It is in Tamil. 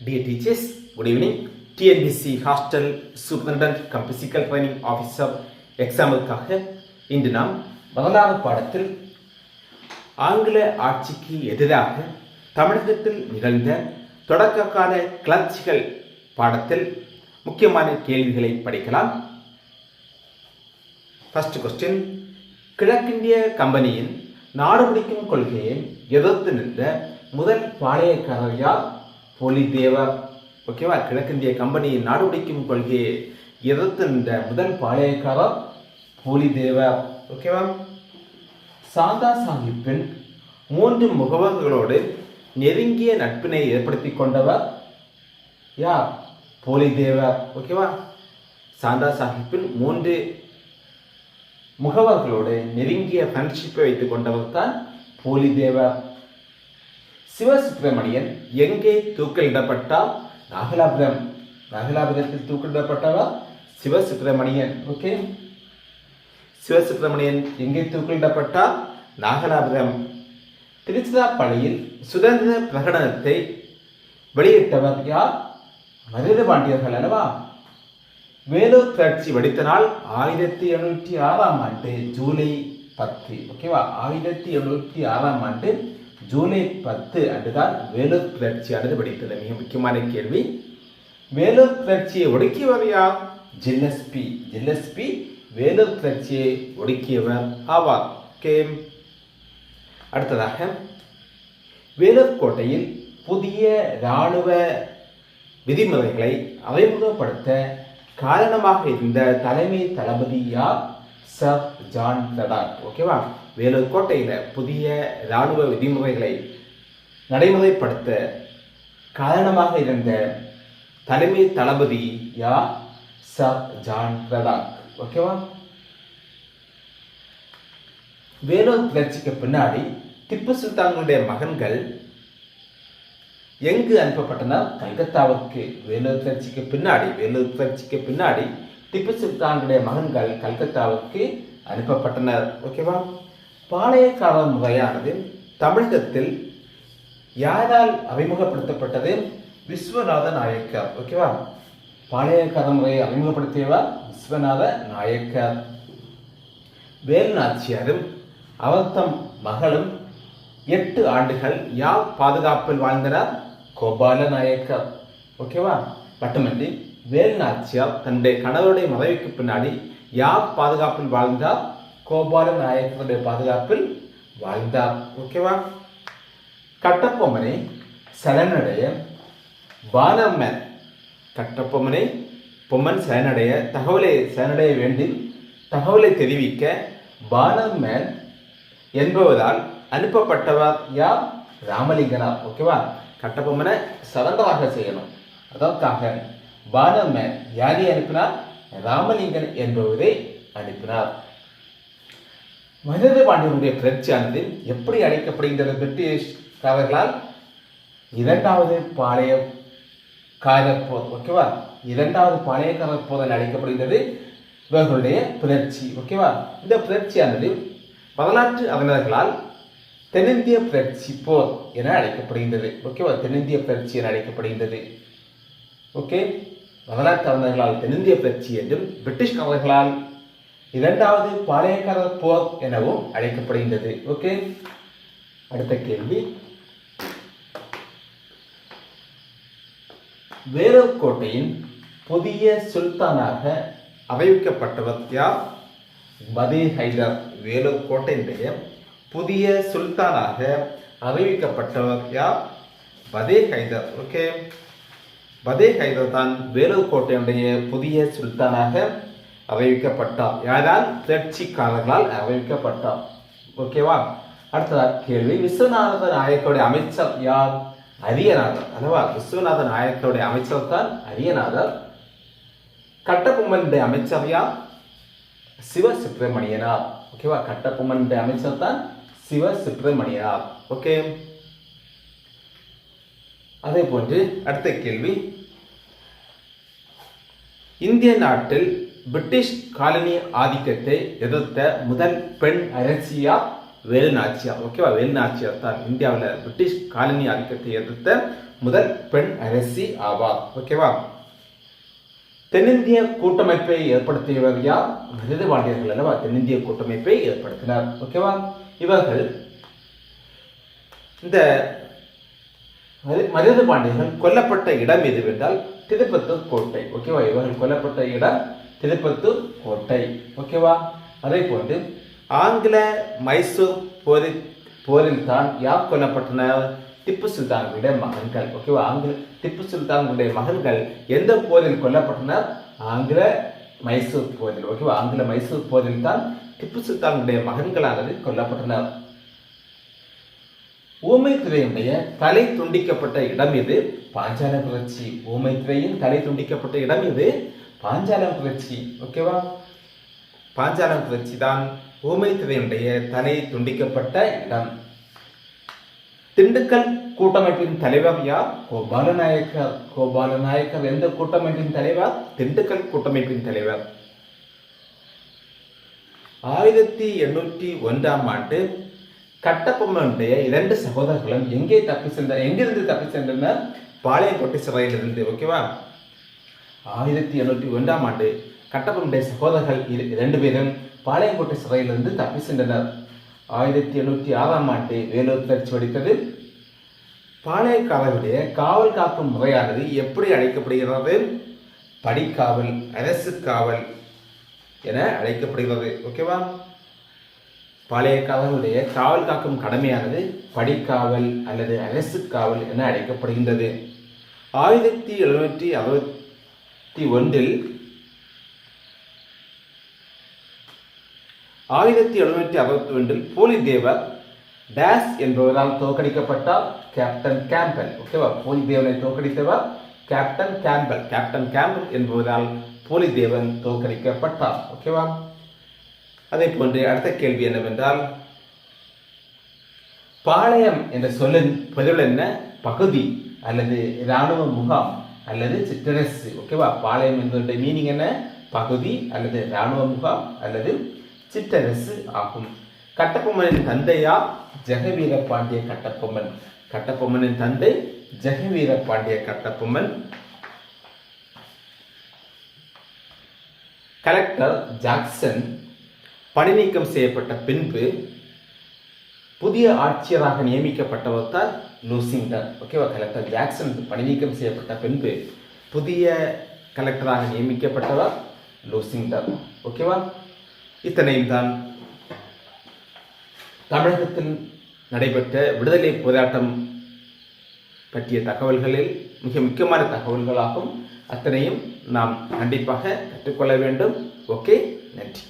Dear teachers, good evening. TNPSC hostel superintendent cum physical training officer எக்ஸாமுக்காக இன்று நாம் முதலாவது பாடத்தில் ஆங்கில ஆட்சிக்கு எதிராக தமிழகத்தில் நிகழ்ந்த தொடக்க கால கிளர்ச்சிகள் பாடத்தில் முக்கியமான கேள்விகளை படிக்கலாம். ஃபர்ஸ்ட் கொஸ்டின் கிழக்கிந்திய கம்பெனியின் நாடு பிடிக்கும் கொள்கையை எதிர்த்து நின்ற முதல் பாளையக்காரர் யார்? போலிதேவர் ஓகேவா கிழக்கிந்திய கம்பெனியின் நாடுபிடிக்கும் கொள்கையை எதிர்த்து முதல் பாளையக்காரர் தேவா. ஓகேவா சாந்தா சாஹிப்பின் மூன்று முகவர்களோடு நெருங்கிய நட்பினை ஏற்படுத்தி கொண்டவர் யார்? தேவா. ஓகேவா சாந்தா சாஹிப்பின் மூன்று முகவர்களோடு நெருங்கிய ஃப்ரெண்ட்ஷிப்பை வைத்துக் கொண்டவர் தான் தேவா. சிவசுப்பிரமணியன் எங்கே தூக்கிலிடப்பட்டார் நாகலாபுரம். நாகலாபுரத்தில் தூக்கிலிடப்பட்டவா? சிவசுப்பிரமணியன். ஓகே? சிவசுப்பிரமணியன் எங்கே தூக்கிலிடப்பட்டார் நாகலாபுரம். திருச்சிராப்பள்ளியில் சுதந்திர பிரகடனத்தை வெளியிட்டவர் யார்? மருத பாண்டியர்கள் அல்லவா? வேலூர் புரட்சி வெடித்த நாள் ஆயிரத்தி எழுநூற்றி ஆறாம் ஆண்டு ஜூலை பத்து. ஓகேவா? ஆயிரத்தி எழுநூற்றி ஆறாம் ஆண்டு ஜூலை பத்து அன்றுதான் வேலூர் புரட்சியானது வெடித்தது. மிக முக்கியமான கேள்வி. வேலூர் புரட்சியை ஒடுக்கியவர் யார்? ஜில்லஸ்பி. ஜில்லஸ்பி வேலூர் புரட்சியை ஒடுக்கியவர் ஆவார். ஓகே அடுத்ததாக வேலூர் கோட்டையில் புதிய இராணுவ விதிமுறைகளை அறிமுகப்படுத்த காரணமாக இருந்த தலைமை தளபதி யார்? சர் ஜான் தடார் ஓகேவா? வேலூர் கோட்டையில் புதிய இராணுவ விதிமுறைகளை நடைமுறைப்படுத்த காரணமாக இருந்த தலைமை தளபதி யா சர் ஜான் பிரதாக் ஓகேவா வேலூர் கிளர்ச்சிக்கு பின்னாடி திப்பு சுல்தான்களுடைய மகன்கள் எங்கு அனுப்பப்பட்டனர் கல்கத்தாவுக்கு வேலூர் கிளர்ச்சிக்கு பின்னாடி வேலூர் கிளர்ச்சிக்கு பின்னாடி திப்பு சுல்தானுடைய மகன்கள் கல்கத்தாவுக்கு அனுப்பப்பட்டனர். ஓகேவா பாளையக்கார முறையானது தமிழகத்தில் யாரால் அறிமுகப்படுத்தப்பட்டது? விஸ்வநாத நாயக்கர் ஓகேவா பாளையக்கார முறையை அறிமுகப்படுத்தியவர் விஸ்வநாத நாயக்கர் அவர் அவர்தம் மகளும் எட்டு ஆண்டுகள் யார் பாதுகாப்பில் வாழ்ந்தனர் கோபால நாயக்கர் ஓகேவா மட்டுமின்றி வேல்நாச்சியார் தன்னுடைய கணவருடைய மறைவுக்கு பின்னாடி யார் பாதுகாப்பில் வாழ்ந்தார் கோபால நாயக்கருடைய பாதுகாப்பில் வாழ்ந்தார் ஓகேவா? கட்டப்பொம்மனை சரணடைய பாலம்மன் கட்டப்பொம்மனை பொம்மன் சரணடைய தகவலை சரணடைய வேண்டி தகவலை தெரிவிக்க பாலம்மன் என்பவரால் அனுப்பப்பட்டவர் யார்? ராமலிங்கனார் ஓகேவா? கட்டபொம்மனை சரண்டராக செய்யணும். அதற்காக பாலம்மன் யாரை அனுப்பினார்? ராமலிங்கன் என்பவரை அனுப்பினார். மனித பாண்டியனுடைய புரட்சியானது எப்படி அழைக்கப்படுகின்றது பிரிட்டிஷ்காரர்களால் இரண்டாவது பாளைய போர் ஓகேவா? இரண்டாவது பாளையக்காரர் போர் என அழைக்கப்படுகின்றது இவர்களுடைய புரட்சி ஓகேவா? இந்த புரட்சியானது வரலாற்று அறிஞர்களால் தென்னிந்திய புரட்சி போர் என அழைக்கப்படுகின்றது ஓகேவா? தென்னிந்திய புரட்சி என அழைக்கப்படுகின்றது ஓகே? வரலாற்று அறிஞர்களால் தென்னிந்திய புரட்சி என்றும் பிரிட்டிஷ்காரர்களால் இரண்டாவது பாளையக்கார போர் எனவும் அழைக்கப்படுகின்றது. ஓகே அடுத்த கேள்வி. வேலூர் கோட்டையின் புதிய சுல்தானாக அறிவிக்கப்பட்டவர் யார்? பதே ஹைதர். வேலூர் கோட்டையினுடைய புதிய சுல்தானாக அறிவிக்கப்பட்டவர் யார்? பதே ஹைதர். ஓகே பதே ஹைதர் தான் வேலூர் கோட்டையினுடைய புதிய சுல்தானாக அறிவிக்கப்பட்டார் யாரால்? கிளர்ச்சிக்காரர்களால் அறிவிக்கப்பட்டார் ஓகேவா? அடுத்ததாக கேள்வி. விஸ்வநாத நாயக்கருடைய அமைச்சர் யார்? அரியநாதர். அல்லவா? விஸ்வநாத நாயக்கருடைய அமைச்சர் தான் அரியநாதர். கட்டபொம்மனுடைய அமைச்சர் யார்? சிவ சுப்பிரமணியனார் ஓகேவா? கட்டபொம்மனுடைய அமைச்சர் தான் சிவ சுப்பிரமணியனார் ஓகே. அதே போன்று அடுத்த கேள்வி. இந்திய நாட்டில் பிரிட்டிஷ் காலனி ஆதிக்கத்தை எதிர்த்த முதல் பெண் அரசியா வேலுநாச்சியா. ஓகேவா? வேலுநாச்சியா தான் இந்தியாவில் பிரிட்டிஷ் காலனி ஆதிக்கத்தை எதிர்த்த முதல் பெண் அரசி ஆவார். ஓகேவா? தென்னிந்திய கூட்டமைப்பை ஏற்படுத்தியவர் யார்? மருது பாண்டியர்கள் அல்லவா? தென்னிந்திய கூட்டமைப்பை ஏற்படுத்தினார். ஓகேவா? இவர்கள் இந்த மரு- மருது பாண்டியர்கள் கொல்லப்பட்ட இடம் எதுவென்றால் திருப்பத்தூர் கோட்டை. ஓகேவா? இவர்கள் கொல்லப்பட்ட இடம் திருப்பத்தூர் கோட்டை. ஓகேவா அதே போன்று ஆங்கில மைசூர் போரி போரில் தான் யார் கொல்லப்பட்டனர்? திப்பு சுல்தானுடைய மகன்கள். ஓகேவா ஆங்கில திப்பு சுல்தானுடைய மகன்கள் எந்த போரில் கொல்லப்பட்டனர்? ஆங்கில மைசூர் போரில். ஓகேவா ஆங்கில மைசூர் போரில் தான் திப்பு சுல்தானுடைய மகன்களானது கொல்லப்பட்டனர். ஊமைத்துறையுடைய தலை துண்டிக்கப்பட்ட இடம் இது பாஞ்சால புரட்சி. ஊமைத்துறையின் தலை துண்டிக்கப்பட்ட இடம் இது பாஞ்சாலம் புரட்சி ஓகேவா பாஞ்சாலம் புரட்சி தான் ஊமைத்துறையுடைய தலை துண்டிக்கப்பட்ட இடம். திண்டுக்கல் கூட்டமைப்பின் தலைவர் யார்? கோபாலநாயக்கர் கோபாலநாயக்கர் எந்த கூட்டமைப்பின் தலைவர்? திண்டுக்கல் கூட்டமைப்பின் தலைவர். ஆயிரத்தி எண்ணூற்றி ஒன்றாம் ஆண்டு கட்டப்பொம்மனுடைய இரண்டு சகோதரர்களும் எங்கே தப்பி சென்ற எங்கிருந்து தப்பி சென்றனர்? பாளையங்கோட்டை சிறையிலிருந்து ஓகேவா ஆயிரத்தி எண்ணூற்றி ஒன்றாம் ஆண்டு கட்டபொம்மனுடைய சகோதரர்கள் இரு- இரண்டு பேரும் பாளையங்கோட்டை சிறையிலிருந்து தப்பி சென்றனர். ஆயிரத்தி எண்ணூற்றி ஆறாம் ஆண்டு வேலூர் கிளர்ச்சி வெடித்தது. பாளையக்காரருடைய காவல் காக்கும் முறையானது எப்படி அழைக்கப்படுகிறது? படிக்காவல் அரசு காவல் என அழைக்கப்படுகிறது. ஓகேவா பாளையக்காரர்களுடைய காவல் காக்கும் கடமையானது படிக்காவல் அல்லது அரசு காவல் என அழைக்கப்படுகின்றது. ஆயிரத்தி எழுநூற்றி அறுபத்தி ஒன்றில் ஆயிரத்தி எழுநூற்றி அறுபத்தி ஒன்றில் போலிதேவர் டேஸ் என்பவரால் தோற்கடிக்கப்பட்டார். Captain Campbell. ஓகேவா போலிதேவனை தோற்கடித்தவர் கேப்டன் கேம்பல். கேப்டன் கேம்பல் என்பவரால் போலிதேவன் தோற்கடிக்கப்பட்டார். ஓகேவா அதே போன்று அடுத்த கேள்வி என்னவென்றால் பாளையம் என்ற சொல்லின் பொருள் என்ன? பகுதி அல்லது இராணுவ முகாம். அல்லது சிற்றரசு ஓகேவா பாளையம் என்பதனுடைய மீனிங் என்ன? பகுதி அல்லது இராணுவ முகாம் அல்லது சிற்றரசு ஆகும். கட்டபொம்மனின் தந்தையா? ஜெகவீர பாண்டிய கட்டபொம்மன். கட்டபொம்மனின் தந்தை ஜெகவீர பாண்டிய கட்டபொம்மன். கலெக்டர் ஜாக்சன் பணி நீக்கம் செய்யப்பட்ட பின்பு புதிய ஆட்சியராக நியமிக்கப்பட்டவர் தான் லூசிங்டன். ஓகேவா? கலெக்டர் ஜாக்சன் பணி நீக்கம் செய்யப்பட்ட பின்பு புதிய கலெக்டராக நியமிக்கப்பட்டவர் லூசிங்டன். ஓகேவா? இத்தனையும் தான் தமிழகத்தில் நடைபெற்ற விடுதலை போராட்டம் பற்றிய தகவல்களில் மிக முக்கியமான தகவல்களாகும். அத்தனையும் நாம் கண்டிப்பாக கற்றுக்கொள்ள வேண்டும். ஓகே? நன்றி.